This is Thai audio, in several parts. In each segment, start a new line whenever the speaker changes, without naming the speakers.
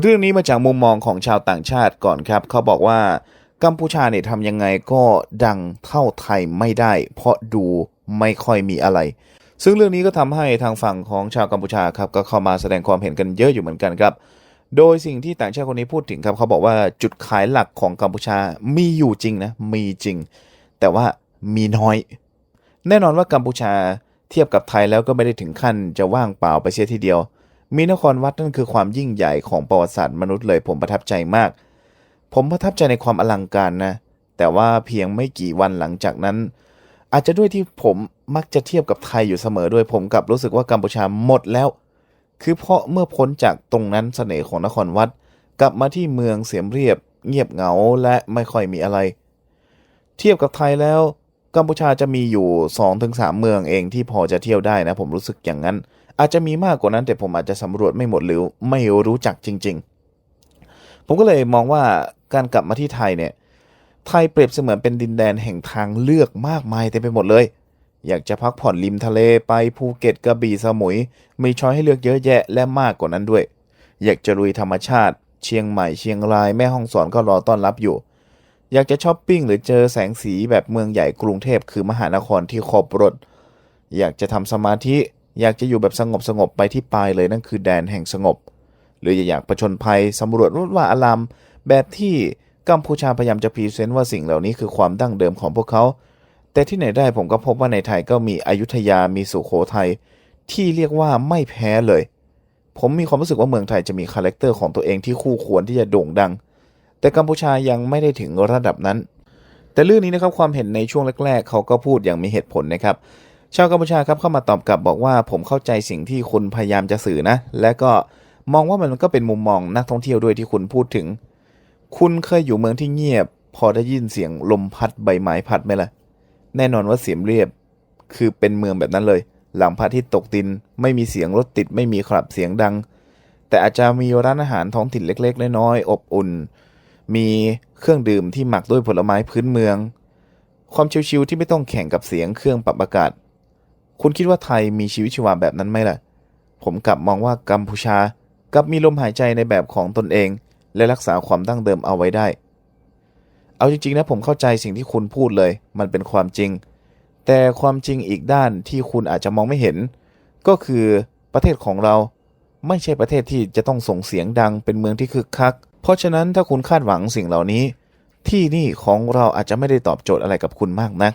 เรื่องนี้มาจากมุมมองของชาวต่างชาติก่อนครับ เขาบอกว่ากัมพูชาเนี่ยทำยังไงก็ดังเท่าไทยไม่ได้ เพราะดูไม่ค่อยมีอะไร ซึ่งเรื่องนี้ก็ทำให้ทางฝั่งของชาวกัมพูชาครับก็เข้ามาแสดงความเห็นกันเยอะอยู่เหมือนกันครับ โดยสิ่งที่ต่างชาติคนนี้พูดถึงครับ เขาบอกว่าจุดขายหลักของกัมพูชามีอยู่จริงนะมีจริง แต่ว่ามีน้อย แน่นอนว่ากัมพูชาเทียบกับไทยแล้วก็ไม่ได้ถึงขั้นจะว่างเปล่าไปเสียทีเดียว มีนครวัดนั่นคือความยิ่งใหญ่ของประวัติศาสตร์มนุษย์เลยผมประทับใจมาก ผมประทับใจในความอลังการนะ แต่ว่าเพียงไม่กี่วันหลังจากนั้น อาจจะด้วยที่ผมมักจะเทียบกับไทยอยู่เสมอด้วยผมกลับรู้สึกว่ากัมพูชาหมดแล้ว คือเพราะเมื่อพ้นจากตรงนั้นเสน่ห์ของนครวัด กลับมาที่เมืองเสียมเรียบ เงียบเหงาและไม่ค่อยมีอะไร เทียบกับไทยแล้วกัมพูชาจะมีอยู่ 2-3 เมืองเองที่พอจะเที่ยวได้นะ ผมรู้สึกอย่างนั้น อาจจะมีมากกว่านั้นแต่ผมอาจจะสำรวจไม่หมดหรือไม่รู้จักจริง ๆ ผมก็เลยมองว่าการกลับมาที่ไทยเนี่ยไทยเปรียบเสมือนเป็นดินแดนแห่งทางเลือกมากมายเต็มไปหมดเลย อยากจะพักผ่อนริมทะเลไปภูเก็ตกระบี่สมุย มีช้อยให้เลือกเยอะแยะและมากกว่านั้นด้วย อยากจะลุยธรรมชาติ เชียงใหม่เชียงรายแม่ฮ่องสอนก็รอต้อนรับอยู่ อยากจะช้อปปิ้งหรือเจอแสงสีแบบเมืองใหญ่กรุงเทพคือมหานครที่ครบรถ อยากจะทำสมาธิ อยากจะอยู่แบบสงบสงบๆไปที่ปลายเลยนั่นคือแดนแห่งสงบ หรืออยากประชนภัยสำรวจรุดว่าอารามแบบที่กัมพูชาพยายามจะพรีเซนต์ว่าสิ่งเหล่านี้คือความดั้งเดิมของพวกเขา แต่ที่ไหนได้ผมก็พบว่าในไทยก็มีอยุธยามีสุโขทัยที่เรียกว่าไม่แพ้เลย ผมมีความรู้สึกว่าเมืองไทยจะมีคาแรคเตอร์ของตัวเองที่คู่ควรที่จะโด่งดัง แต่กัมพูชายังไม่ได้ถึงระดับนั้น แต่เรื่องนี้นะครับความเห็นในช่วงแรก ๆ เขาก็พูดอย่างมีเหตุผลนะครับ ชาวกัมพูชาครับเข้ามาตอบกลับบอกว่าผมเข้าใจสิ่งที่คุณพยายามจะสื่อนะ และก็มองว่ามันก็เป็นมุมมองนักท่องเที่ยวด้วยที่คุณพูดถึง คุณเคยอยู่เมืองที่เงียบ พอได้ยินเสียงลมพัดใบไม้พัดไหมล่ะ แน่นอนว่าเสียมเรียบ คือเป็นเมืองแบบนั้นเลย หลังพระอาทิตย์ตกดิน ไม่มีเสียงรถติดไม่มีขับเสียงดัง แต่อาจจะมีร้านอาหารท้องถิ่นเล็ก ๆ น้อยๆอบอุ่น มีเครื่องดื่มที่หมักด้วยผลไม้พื้นเมือง ความชิวๆที่ไม่ต้องแข่งกับเสียงเครื่องปรับอากาศ คุณคิดว่าไทยมีชีวิตชีวาแบบนั้นไหมล่ะ ผมกลับมองว่ากัมพูชากลับมีลมหายใจในแบบของตนเอง และรักษาความดั้งเดิมเอาไว้ได้ เอาจริงๆนะผมเข้าใจสิ่งที่คุณพูดเลย มันเป็นความจริง แต่ความจริงอีกด้านที่คุณอาจจะมองไม่เห็น ก็คือประเทศของเราไม่ใช่ประเทศที่จะต้องส่งเสียงดังเป็นเมืองที่คึกคัก เพราะฉะนั้นถ้าคุณคาดหวังสิ่งเหล่านี้ ที่นี่ของเราอาจจะไม่ได้ตอบโจทย์อะไรกับคุณมากนัก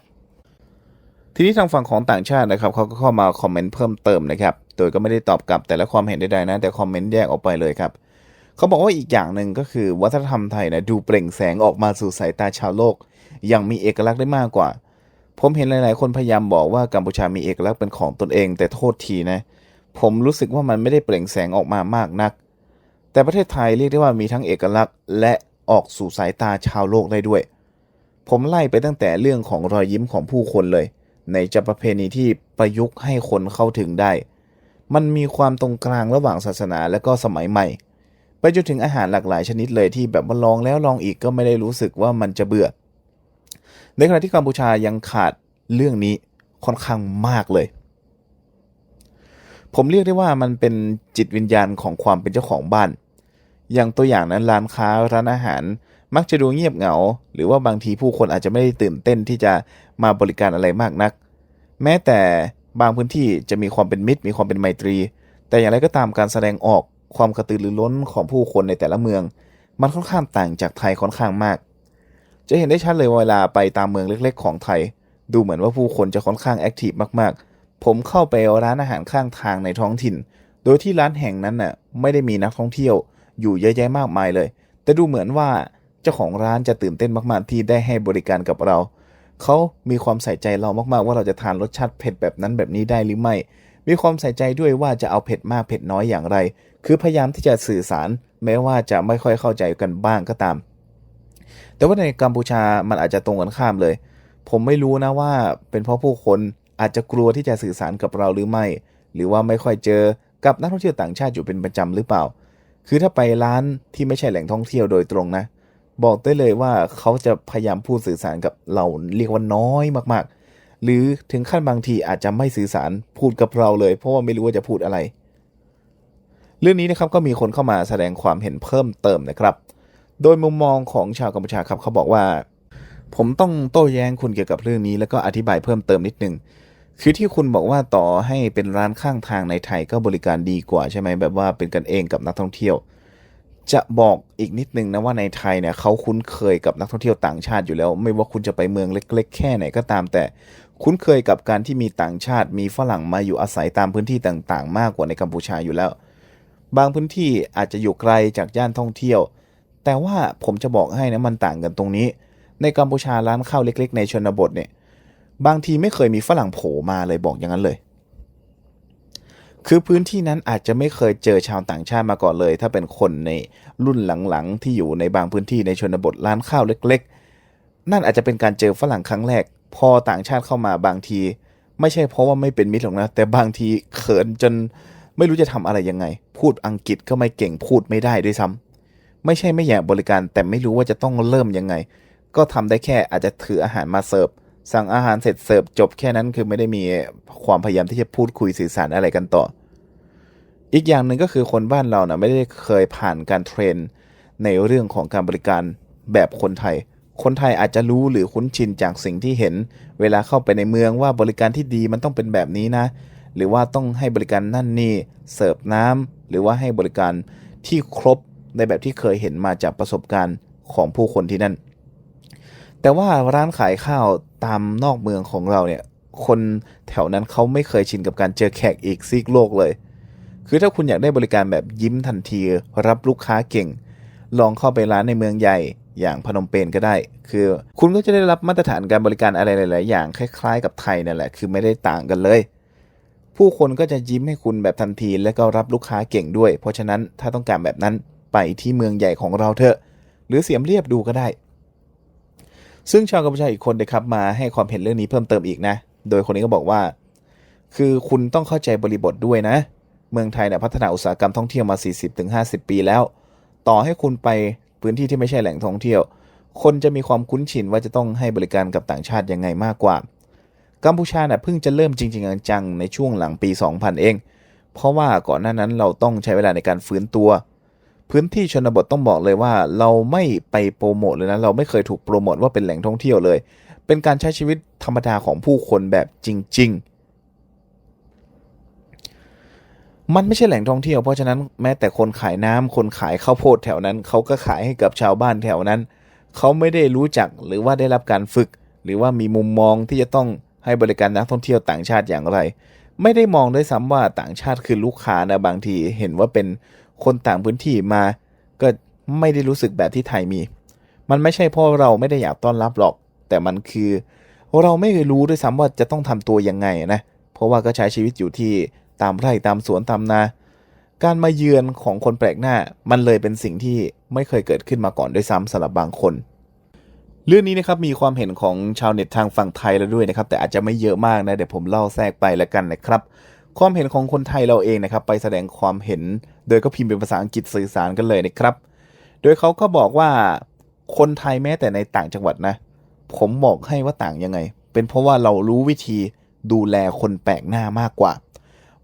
ทีนี้ทางฝั่งของต่างชาตินะครับเขาก็เข้ามาคอมเมนต์เพิ่มเติมนะครับ โดยก็ไม่ได้ตอบกลับแต่ละความเห็นใดๆนะ แต่คอมเมนต์แยกออกไปเลยครับเขาบอกว่าอีกอย่างหนึ่งก็คือ วัฒนธรรมไทยนะดูเปล่งแสงออกมาสู่สายตาชาวโลกอย่างมีเอกลักษณ์ได้มากกว่า ผมเห็นหลายๆ คนพยายามบอกว่ากัมพูชามีเอกลักษณ์เป็นของตนเอง แต่โทษทีนะ ผมรู้สึกว่ามันไม่ได้เปล่งแสงออกมามากนัก แต่ประเทศไทยเรียกได้ว่ามีทั้งเอกลักษณ์ และออกสู่สายตาชาวโลกได้ด้วย ผมไล่ไปตั้งแต่เรื่องของรอยยิ้มของผู้คนเลย ในจะประเพณีที่ประยุกต์ให้คนเข้าถึงได้ มันมีความตรงกลางระหว่างศาสนาและก็สมัยใหม่ ไปจนถึงอาหารหลากหลายชนิดเลยที่แบบว่าลองแล้วลองอีกก็ไม่ได้รู้สึกว่ามันจะเบื่อ ในขณะที่กัมพูชายังขาดเรื่องนี้ค่อนข้างมากเลย ผมเรียกได้ว่ามันเป็นจิตวิญญาณของความเป็นเจ้าของบ้าน อย่างตัวอย่างนั้นร้านค้าร้านอาหาร มักจะดูเงียบเหงา หรือว่าบางทีผู้คนอาจจะไม่ได้ตื่นเต้นที่จะมาบริการอะไรมากนัก แม้แต่บางพื้นที่จะมีความเป็นมิตร มีความเป็นไมตรี แต่อย่างไรก็ตามการแสดงออกความกระตือรือร้นของผู้คนในแต่ละเมือง มันค่อนข้างต่างจากไทยค่อนข้างมาก จะเห็นได้ชัดเลยว่าเวลาไปตามเมืองเล็ก ๆ ของไทย ดูเหมือนว่าผู้คนจะค่อนข้างแอคทีฟมากๆ ผมเข้าไปร้านอาหารข้างทางในท้องถิ่น โดยที่ร้านแห่งนั้นน่ะไม่ได้มีนักท่องเที่ยวอยู่เยอะแยะมากมายเลย แต่ดูเหมือนว่า จ้าของร้านจะตื่นเต้นมาก ๆ ที่ได้ให้บริการกับเรา เขามีความใส่ใจเรามาก ๆ ว่าเราจะทานรสชาติเผ็ดแบบนั้นแบบนี้ได้หรือไม่ มีความใส่ใจด้วยว่าจะเอาเผ็ดมากเผ็ดน้อยอย่างไร คือพยายามที่จะสื่อสาร แม้ว่าจะไม่ค่อยเข้าใจกันบ้างก็ตาม แต่ว่าในกัมพูชามันอาจจะตรงกันข้ามเลย ผมไม่รู้นะว่า เป็นเพราะผู้คนอาจจะกลัวที่จะสื่อสารกับเราหรือไม่ หรือว่าไม่ค่อยเจอกับนักท่องเที่ยวต่างชาติอยู่เป็นประจำหรือเปล่า คือถ้าไปร้านที่ไม่ใช่แหล่งท่องเที่ยวโดยตรงนะ บอกได้เลยว่าเขาจะพยายามพูดสื่อสารกับเราเรียกว่าน้อยมากๆ หรือถึงขั้นบางทีอาจจะไม่สื่อสารพูดกับเราเลย เพราะว่าไม่รู้ว่าจะพูดอะไร เรื่องนี้นะครับก็มีคนเข้ามาแสดงความเห็นเพิ่มเติมนะครับ โดยมุมมองของชาวกัมพูชาครับเขาบอกว่า ผมต้องโต้แย้งคุณเกี่ยวกับเรื่องนี้ แล้วก็อธิบายเพิ่มเติมนิดนึงคือที่คุณบอกว่าต่อให้เป็นร้านข้างทางในไทยก็บริการดีกว่าใช่ไหมแบบว่าเป็นกันเองกับนักท่องเที่ยว จะบอกอีกนิดนึงนะว่าในไทยเนี่ยเขาคุ้นเคยกับนักท่องเที่ยวต่างชาติอยู่แล้ว ไม่ว่าคุณจะไปเมืองเล็ก ๆ แค่ไหนก็ตาม แต่คุ้นเคยกับการที่มีต่างชาติมีฝรั่งมาอยู่อาศัยตามพื้นที่ต่างๆ มากกว่าในกัมพูชาอยู่แล้ว บางพื้นที่อาจจะอยู่ไกลจากย่านท่องเที่ยว แต่ว่าผมจะบอกให้นะมันต่างกันตรงนี้ ในกัมพูชาร้านข้าวเล็ก ๆ ในชนบทเนี่ยบางทีไม่เคยมีฝรั่งโผล่มาเลยบอกอย่างนั้นเลย คือพื้นที่นั้นอาจจะไม่เคยเจอชาวต่างชาติมาก่อนเลย ถ้าเป็นคนในรุ่นหลังๆ ที่อยู่ในบางพื้นที่ในชนบทร้านข้าวเล็ก ๆ นั่นอาจจะเป็นการเจอฝรั่งครั้งแรก พอต่างชาติเข้ามาบางที ไม่ใช่เพราะว่าไม่เป็นมิตรหรอกนะ แต่บางทีเขินจนไม่รู้จะทำอะไรยังไง พูดอังกฤษก็ไม่เก่งพูดไม่ได้ด้วยซ้ำไม่ใช่ไม่อยากบริการแต่ไม่รู้ว่าจะต้องเริ่มยังไง ก็ทำได้แค่อาจจะถืออาหารมาเสิร์ฟสั่งอาหารเสร็จเสิร์ฟจบแค่นั้นคือไม่ได้มีความพยายามที่จะพูดคุยสื่อสารอะไรกันต่อ อีกอย่างหนึ่งก็คือคนบ้านเรานะไม่ได้เคยผ่านการเทรนในเรื่องของการบริการแบบคนไทย คนไทยอาจจะรู้หรือคุ้นชินจากสิ่งที่เห็น เวลาเข้าไปในเมืองว่าบริการที่ดีมันต้องเป็นแบบนี้นะ หรือว่าต้องให้บริการนั่นนี่เสิร์ฟน้ำหรือว่าให้บริการที่ครบในแบบที่เคยเห็นมาจากประสบการณ์ของผู้คนที่นั่น แต่ว่าร้านขายข้าวตามนอกเมืองของเราเนี่ย คนแถวนั้นเขาไม่เคยชินกับการเจอแขกอีกซีกโลกเลย คือถ้าคุณอยากได้บริการแบบยิ้มทันที รับลูกค้าเก่ง ลองเข้าไปร้านในเมืองใหญ่อย่างพนมเปญก็ได้ คือคุณก็จะได้รับมาตรฐานการบริการอะไรหลาย ๆ อย่างคล้าย ๆ กับไทยนั่นแหละ คือไม่ได้ต่างกันเลย ผู้คนก็จะยิ้มให้คุณแบบทันที และก็รับลูกค้าเก่งด้วย เพราะฉะนั้นถ้าต้องการแบบนั้นไปที่เมืองใหญ่ของเราเถอะ หรือเสียมเรียบดูก็ได้ ซึ่งชาวกัมพูชาอีกคนนะครับมาให้ความเห็นเรื่องนี้เพิ่มเติมอีกนะ โดยคนนี้ก็บอกว่า คือคุณต้องเข้าใจบริบทด้วยนะ เมืองไทยเนี่ยพัฒนาอุตสาหกรรมท่องเที่ยวมา 40-50 ปีแล้ว ต่อให้คุณไปพื้นที่ที่ไม่ใช่แหล่งท่องเที่ยว คนจะมีความคุ้นชินว่าจะต้องให้บริการกับต่างชาติยังไงมากกว่า กัมพูชาเนี่ยเพิ่งจะเริ่มจริงๆจังๆในช่วงหลังปี 2000 เอง เพราะว่าก่อนหน้านั้นเราต้องใช้เวลาในการฟื้นตัว พื้นที่ชนบทต้องบอกเลยว่า เราไม่ไปโปรโมทเลยนะเราไม่เคยถูกโปรโมทว่าเป็นแหล่งท่องเที่ยวเลย เป็นการใช้ชีวิตธรรมดาของผู้คนแบบจริง ๆ มันไม่ใช่แหล่งท่องเที่ยวเพราะฉะนั้นแม้แต่คนขายน้ำคนขายข้าวโพดแถวนั้น เขาก็ขายให้กับชาวบ้านแถวนั้น เขาไม่ได้รู้จักหรือว่าได้รับการฝึก หรือว่ามีมุมมองที่จะต้องให้บริการนักท่องเที่ยวต่างชาติอย่างไร ไม่ได้มองด้วยซ้ำว่าต่างชาติคือลูกค้านะบางทีเห็นว่าเป็นคนต่างพื้นที่มา ก็ไม่ได้รู้สึกแบบที่ไทยมี มันไม่ใช่เพราะเราไม่ได้อยากต้อนรับหรอก แต่มันคือ เราไม่เคยรู้ด้วยซ้ำว่าจะต้องทำตัวยังไงนะเพราะว่าก็ใช้ชีวิตอยู่ที่ ตามไร่ตามสวนตามนา การมาเยือนของคนแปลกหน้า มันเลยเป็นสิ่งที่ไม่เคยเกิดขึ้นมาก่อนด้วยซ้ำสำหรับบางคน เรื่องนี้นะครับมีความเห็นของชาวเน็ตทางฝั่งไทยแล้วด้วยนะครับ แต่อาจจะไม่เยอะมากนะเดี๋ยวผมเล่าแทรกไปแล้วกันนะครับ ความเห็นของคนไทยเราเองนะครับ ไปแสดงความเห็น โดยก็พิมพ์เป็นภาษาอังกฤษสื่อสารกันเลยนะครับ โดยเขาก็บอกว่าคนไทยแม้แต่ในต่างจังหวัดนะ ผมบอกให้ว่าต่างยังไง เป็นเพราะว่าเรารู้วิธีดูแลคนแปลกหน้ามากกว่า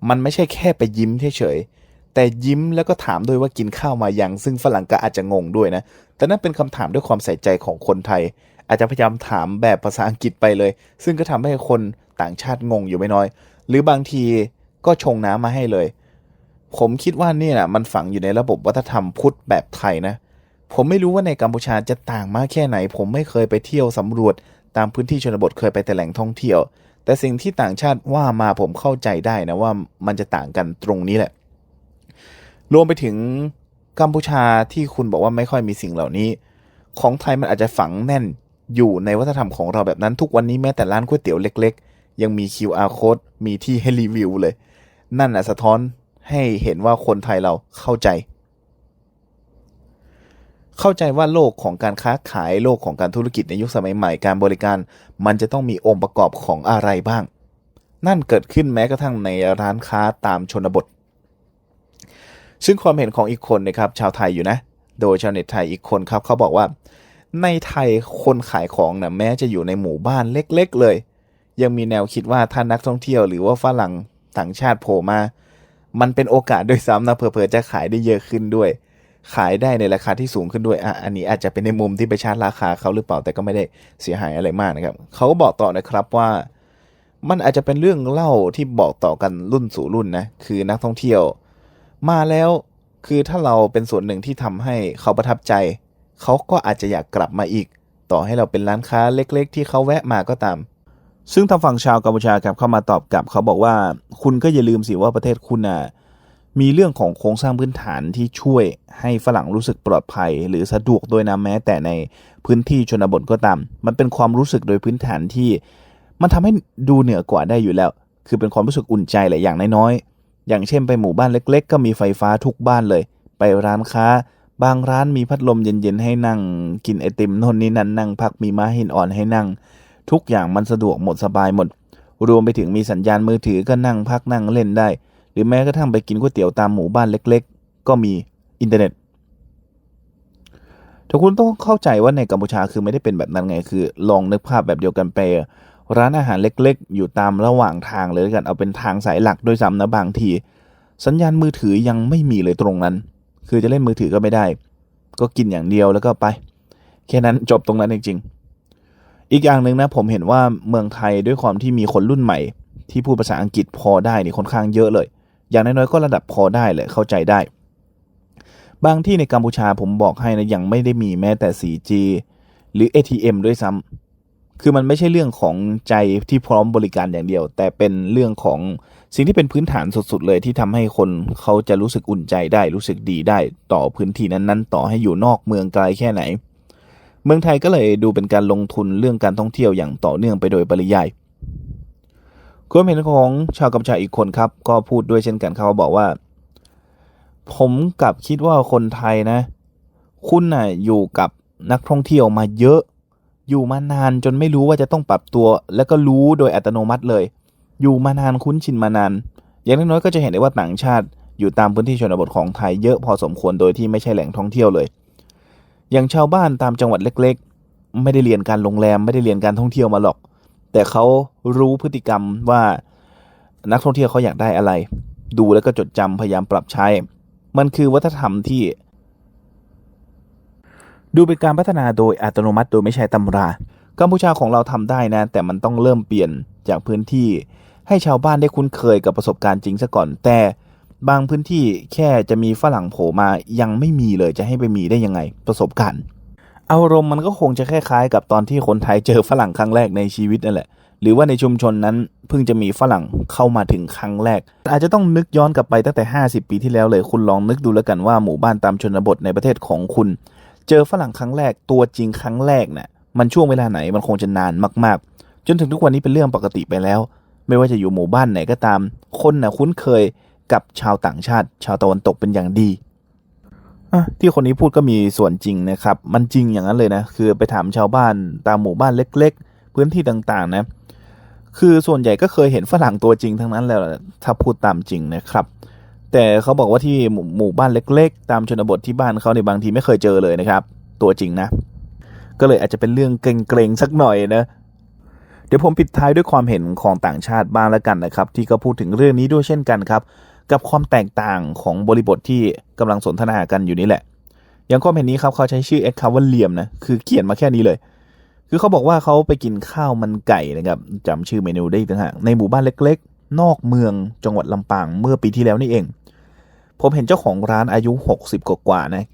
มันไม่ใช่แค่ไปยิ้มเฉยๆแต่ยิ้มแล้วก็ถามด้วยว่ากินข้าวมายัง ซึ่งฝรั่งก็อาจจะงงด้วยนะ แต่นั่นเป็นคำถามด้วยความใส่ใจของคนไทย อาจจะพยายามถามแบบภาษาอังกฤษไปเลย ซึ่งก็ทำให้คนต่างชาติงงอยู่ไม่น้อย หรือบางทีก็ชงน้ำมาให้เลย ผมคิดว่านี่ยนะมันฝังอยู่ในระบบวัฒนธรรมพุทธแบบไทยนะ ผมไม่รู้ว่าในกัมพูชาจะต่างมากแค่ไหน ผมไม่เคยไปเที่ยวสำรวจตามพื้นที่ชนบทเคยไปแต่แหล่งท่องเที่ยว แต่สิ่งที่ต่างชาติว่ามาผมเข้าใจได้นะว่ามันจะต่างกันตรงนี้แหละ รวมไปถึงกัมพูชาที่คุณบอกว่าไม่ค่อยมีสิ่งเหล่านี้ ของไทยมันอาจจะฝังแน่นอยู่ในวัฒนธรรมของเราแบบนั้นทุกวันนี้แม้แต่ร้านก๋วยเตี๋ยวเล็ก ๆ ยังมี QR code มีที่ให้รีวิวเลย นั่นน่ะสะท้อนให้เห็นว่าคนไทยเราเข้าใจ เข้าใจว่าโลกของการค้าขายโลกของการธุรกิจในยุคสมัยใหม่การบริการ มันจะต้องมีองค์ประกอบของอะไรบ้าง นั่นเกิดขึ้นแม้กระทั่งในร้านค้าตามชนบท ซึ่งความเห็นของอีกคนนะครับชาวไทยอยู่นะ โดยชาวเน็ตไทยอีกคนครับเขาบอกว่า ในไทยคนขายของนะแม้จะอยู่ในหมู่บ้านเล็ก ๆ เลย ยังมีแนวคิดว่าถ้านักท่องเที่ยวหรือว่าฝรั่งต่างชาติโผล่มา มันเป็นโอกาสด้วยซ้ำนะเผื่อๆจะขายได้เยอะขึ้นด้วย ขายได้ในราคาที่สูงขึ้นด้วยอะอันนี้อาจจะเป็นในมุมที่ไปชาร์จราคาเขาหรือเปล่าแต่ก็ไม่ได้เสียหายอะไรมากนะครับเขาก็บอกต่อนะครับว่า มันอาจจะเป็นเรื่องเล่าที่บอกต่อกันรุ่นสู่รุ่นนะคือนักท่องเที่ยว มาแล้วคือถ้าเราเป็นส่วนหนึ่งที่ทำให้เขาประทับใจเขาก็อาจจะอยากกลับมาอีก ต่อให้เราเป็นร้านค้าเล็ก ๆ ที่เขาแวะมาก็ตาม ซึ่งทางฝั่งชาวกัมพูชาครับเข้ามาตอบกลับเขาบอกว่า คุณก็อย่าลืมสิว่าประเทศคุณน่ะ มีเรื่องของโครงสร้างพื้นฐานที่ช่วยให้ฝรั่งรู้สึกปลอดภัย หรือสะดวกโดยนะแม้แต่ในพื้นที่ชนบทก็ตาม มันเป็นความรู้สึกโดยพื้นฐานที่ มันทำให้ดูเหนือกว่าได้อยู่แล้ว คือเป็นความรู้สึกอุ่นใจแหละอย่างน้อยๆอย่างเช่นไปหมู่บ้านเล็ก ๆ ก็มีไฟฟ้าทุกบ้านเลย ไปร้านค้า บางร้านมีพัดลมเย็นๆให้นั่ง กินไอติมน่นนี่นั่นนั่งพักมีม้าหินอ่อนให้นั่ง ทุกอย่างมันสะดวกหมดสบายหมด รวมไปถึงมีสัญญาณมือถือก็นั่งพักนั่งเล่นได้ หรือแม้กระทั่งไปกินก๋วยเตี๋ยวตามหมู่บ้านเล็ก ๆ ก็มีอินเทอร์เน็ตแต่คุณต้องเข้าใจว่าในกัมพูชาคือไม่ได้เป็นแบบนั้นไงคือ ลองนึกภาพแบบเดียวกันไปร้านอาหารเล็กๆ อยู่ตามระหว่างทางเลยกันเอาเป็นทางสายหลักโดยซ้ำนะบางที สัญญาณมือถือยังไม่มีเลยตรงนั้น คือจะเล่นมือถือก็ไม่ได้ ก็กินอย่างเดียวแล้วก็ไป แค่นั้นจบตรงนั้นจริงๆอีกอย่างหนึ่งนะผมเห็นว่าเมืองไทยด้วยความที่มีคนรุ่นใหม่ ที่พูดภาษาอังกฤษพอได้นี่ค่อนข้างเยอะเลย อย่างน้อยๆก็ระดับพอได้เลยเข้าใจได้ บางที่ในกัมพูชาผมบอกให้นะยังไม่ได้มีแม้แต่ 4G หรือ ATM ด้วยซ้ำคือมันไม่ใช่เรื่องของใจที่พร้อมบริการอย่างเดียว แต่เป็นเรื่องของสิ่งที่เป็นพื้นฐานสุดๆเลยที่ทำให้คนเขาจะรู้สึกอุ่นใจได้รู้สึกดีได้ต่อพื้นที่นั้นๆ ต่อให้อยู่นอกเมืองไกลแค่ไหน เมืองไทยก็เลยดูเป็นการลงทุนเรื่องการท่องเที่ยวอย่างต่อเนื่องไปโดยปริยาย ความเห็นของชาวกัมพูชาอีกคนครับ ก็พูดด้วยเช่นกันเขาบอกว่า ผมกลับคิดว่าคนไทยนะ คุณน่ะอยู่กับนักท่องเที่ยวมาเยอะ อยู่มานานจนไม่รู้ว่าจะต้องปรับตัว แล้วก็รู้โดยอัตโนมัติเลย อยู่มานานคุ้นชินมานาน อย่างน้อยก็จะเห็นได้ว่าต่างชาติอยู่ตามพื้นที่ชนบทของไทยเยอะพอสมควรโดยที่ไม่ใช่แหล่งท่องเที่ยวเลย อย่างชาวบ้านตามจังหวัดเล็ก ๆ ไม่ได้เรียนการโรงแรมไม่ได้เรียนการท่องเที่ยวมาหรอก แต่เขารู้พฤติกรรมว่านักท่องเที่ยวเขาอยากได้อะไร ดูแล้วก็จดจำพยายามปรับใช้ มันคือวัฒนธรรมที่ ดูเป็นการพัฒนาโดยอัตโนมัติโดยไม่ใช้ตำรากัมพูชาของเราทำได้นะ แต่มันต้องเริ่มเปลี่ยนจากพื้นที่ ให้ชาวบ้านได้คุ้นเคยกับประสบการณ์จริงซะก่อน แต่บางพื้นที่แค่จะมีฝรั่งโผล่มายังไม่มีเลยจะให้ไปมีได้ยังไงประสบการณ์ อารมณ์มันก็คงจะคล้ายๆ กับตอนที่คนไทยเจอฝรั่งครั้งแรกในชีวิตนั่นแหละ หรือว่าในชุมชนนั้นเพิ่งจะมีฝรั่งเข้ามาถึงครั้งแรก อาจจะต้องนึกย้อนกลับไปตั้งแต่ 50 ปีที่แล้วเลย คุณลองนึกดูแล้วกันว่าหมู่บ้านตามชนบทในประเทศของคุณ เจอฝรั่งครั้งแรกตัวจริงครั้งแรกน่ะมันช่วงเวลาไหนมันคงจะนานมากๆ จนถึงทุกวันนี้เป็นเรื่องปกติไปแล้ว ไม่ว่าจะอยู่หมู่บ้านไหนก็ตาม คนน่ะคุ้นเคยกับชาวต่างชาติ ชาวตะวันตกเป็นอย่างดี อะที่คนนี้พูดก็มีส่วนจริงนะครับ มันจริงอย่างนั้นเลยนะ คือไปถามชาวบ้านตามหมู่บ้านเล็ก ๆ พื้นที่ต่างๆ นะ คือส่วนใหญ่ก็เคยเห็นฝรั่งตัวจริงทั้งนั้นแล้วถ้าพูดตามจริงนะครับ แต่เขาบอกว่าที่หมู่หมู่บ้านเล็ก ๆ ตามชนบทที่บ้านเขาในบางทีไม่เคยเจอเลยนะครับ ตัวจริงนะ ก็เลยอาจจะเป็นเรื่องเกรงๆสักหน่อยนะเดี๋ยวผมปิดท้ายด้วยความเห็นของต่างชาติบ้างแล้วกันนะครับ ที่ก็พูดถึงเรื่องนี้ด้วยเช่นกันครับ กับความแตกต่างของบริบทที่กำลังสนทนากันอยู่นี่แหละ อย่างความเห็นนี้ครับเขาใช้ชื่อแอคคาว่าเลียมนะคือเขียนมาแค่นี้เลย คือเขาบอกว่าเขาไปกินข้าวมันไก่นะครับจำชื่อเมนูได้ต่างหากในหมู่บ้านเล็ก ๆ นอกเมืองจังหวัดลำปางเมื่อปีที่แล้วนี่เอง ผมเห็นเจ้าของร้านอายุ 60 กว่าๆนะ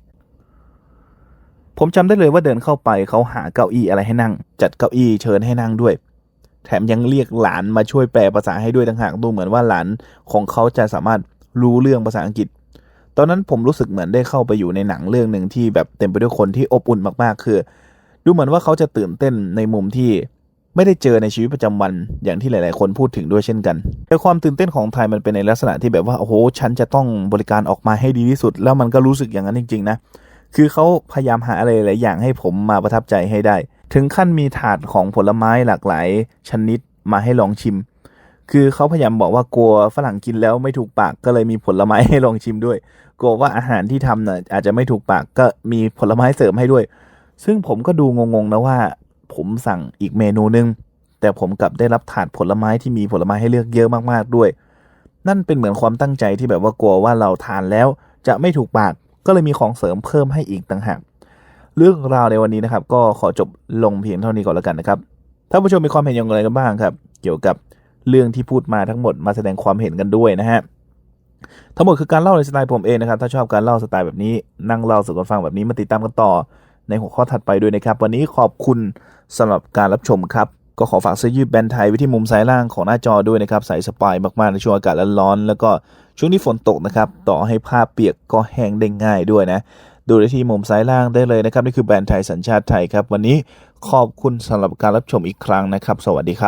ผมจำได้เลยว่าเดินเข้าไปเขาหาเก้าอี้อะไรให้นั่ง จัดเก้าอี้เชิญให้นั่งด้วย แถมยังเรียกหลานมาช่วยแปลภาษาให้ด้วยต่างหากดูเหมือนว่าหลานของเขาจะสามารถรู้เรื่องภาษาอังกฤษ ตอนนั้นผมรู้สึกเหมือนได้เข้าไปอยู่ในหนังเรื่องหนึ่งที่แบบเต็มไปด้วยคนที่อบอุ่นมากๆ คือ ดูเหมือนว่าเขาจะตื่นเต้นในมุมที่ไม่ได้เจอในชีวิตประจำวันอย่างที่หลาย ๆ คนพูดถึงด้วยเช่นกันแต่ความตื่นเต้นของไทยมันเป็นในลักษณะที่แบบว่าโอ้โหฉันจะต้องบริการออกมาให้ดีที่สุด แล้วมันก็รู้สึกอย่างนั้นจริง ๆ นะ คือเขาพยายามหาอะไรหลายอย่างให้ผมมาประทับใจให้ได้ ถึงขั้นมีถาดของผลไม้หลากหลายชนิดมาให้ลองชิม คือเขาพยายามบอกว่ากลัวฝรั่งกินแล้วไม่ถูกปากก็เลยมีผลไม้ให้ลองชิมด้วย กลัวว่าอาหารที่ทำน่ะอาจจะไม่ถูกปากก็มีผลไม้เสริมให้ด้วย ซึ่งผมก็ดูงงๆนะว่า ผมสั่งอีกเมนูนึง แต่ผมกลับได้รับถาดผลไม้ที่มีผลไม้ให้เลือกเยอะมากๆด้วย นั่นเป็นเหมือนความตั้งใจที่แบบว่ากลัวว่าเราทานแล้วจะไม่ถูกปากก็เลยมีของเสริมเพิ่มให้อีกต่างหาก เรื่องราวในวันนี้นะครับ ก็ขอจบลงเพียงเท่านี้ก่อนแล้วกันนะครับถ้าผู้ชมมีความเห็นอย่างไรกันบ้างครับ เกี่ยวกับเรื่องที่พูดมาทั้งหมดมาแสดงความเห็นกันด้วยนะฮะทั้งหมดคือการเล่าในสไตล์ผมเองนะครับ ถ้าชอบการเล่าสไตล์แบบนี้นั่งเล่าสู่กันฟังแบบนี้มาติดตามกันต่อในหัวข้อถัดไปด้วยนะครับ วันนี้ขอบคุณสำหรับการรับชมครับ ก็ขอฝากเสื้อยืดแบรนด์ไทยไว้ที่มุมซ้ายล่างของหน้าจอด้วยนะครับใส่สปายมากๆในช่วงอากาศร้อนๆแล้วก็ช่วงที่ฝนตกนะครับ ต่อให้ผ้าเปียกก็แห้งได้ง่ายด้วยนะ ดูได้ที่มุมซ้ายล่างได้เลยนะครับ นี่คือแบรนด์ไทยสัญชาติไทยครับ วันนี้ขอบคุณสำหรับการรับชมอีกครั้งนะครับ สวัสดีครับ